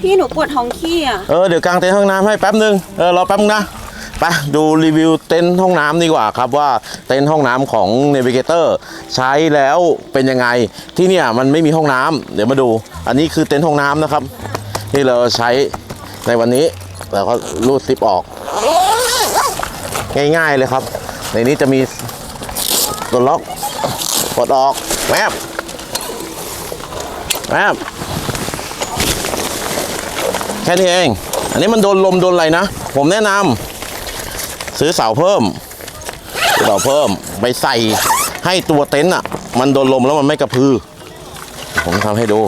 พี่หนูปวดท้องขี้อะ เออเดี๋ยวกางเต็นท์ห้องน้ำให้แป๊บนึงเออรอแป๊บนึงนะไปดูรีวิวเต็นท์ห้องน้ำดีกว่าครับว่าเต็นท์ห้องน้ำของ Navigator ใช้แล้วเป็นยังไงที่เนี่ยมันไม่มีห้องน้ำเดี๋ยวมาดู อันนี้คือเต็นท์ห้องน้ำนะครับที่เราใช้ในวันนี้แล้วก็รูดซิปออก ง่ายๆเลยครับ ในนี้จะมีตัวล็อกกดออกแวบแวบ แค่นี้เอง อันนี้มันโดนลมโดนอะไรนะ ผมแนะนำซื้อเสาเพิ่มซื้อเสาเพิ่มไปใส่ให้ตัวเต็นท์อะ มันโดนลมแล้วมันไม่กระพือ ผมทำให้ดู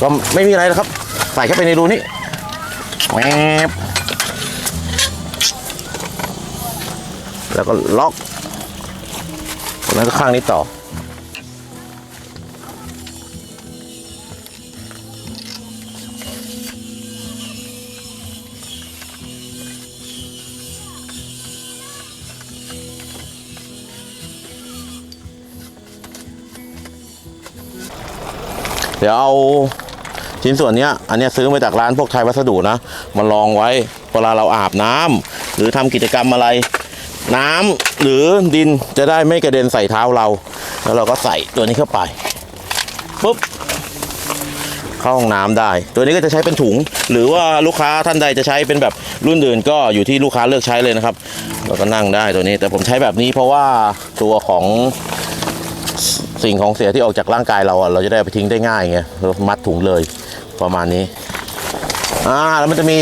ก็ไม่มีอะไรแล้วครับ ใส่เข้าไปในรูนี้แวบแล้วก็ล็อกแล้วก็ข้างนี้ต่อ เดี๋ยวเอาชิ้นส่วนเนี้ยอันเนี้ยซื้อมาจากร้านพวกไทยวัสดุนะมาลองไว้เวลาเราอาบน้ำหรือทำกิจกรรมอะไร น้ำหรือดินจะได้ไม่กระเด็นใส่เท้าเรา แล้วเราก็ใส่ตัวนี้เข้าไปปุ๊บเข้าห้องน้ำได้ ตัวนี้ก็จะใช้เป็นถุง หรือว่าลูกค้าท่านใดจะใช้เป็นแบบรุ่นอื่นก็อยู่ที่ลูกค้าเลือกใช้เลยนะครับเราก็นั่งได้ตัวนี้ แต่ผมใช้แบบนี้เพราะว่าตัวของ สิ่งของเสียที่ออกจากร่างกายเราอะเราจะได้เอาไปทิ้งได้ง่ายไงมัดถุงเลยประมาณนี้อ่าแล้วมันจะมี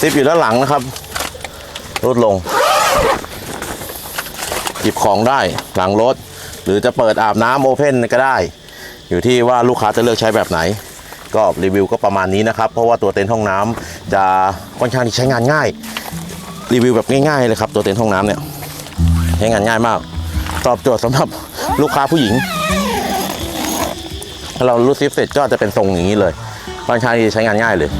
ซิปอยู่ด้านหลังนะครับรดลง หยิบของได้หลังรถ หรือจะเปิดอาบน้ำโอเพนก็ได้ อยู่ที่ว่าลูกค้าจะเลือกใช้แบบไหน ก็รีวิวก็ประมาณนี้นะครับ เพราะว่าตัวเต็นท์ห้องน้ำจะค่อนข้างที่ใช้งานง่าย รีวิวแบบง่ายๆเลยครับตัวเต็นท์ห้องน้ำเนี่ยใช้งานง่ายมาก ตอบโจทย์สำหรับ ลูกค้าผู้หญิง เรารูดซิปเสร็จก็จะเป็นทรงอย่างนี้เลยค่อนข้าีใช้งานง่ายเลย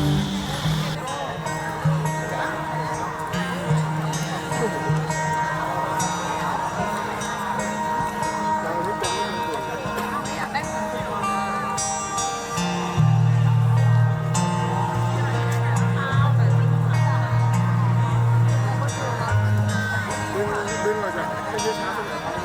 ดึงเราจะให้เยอช้าไปย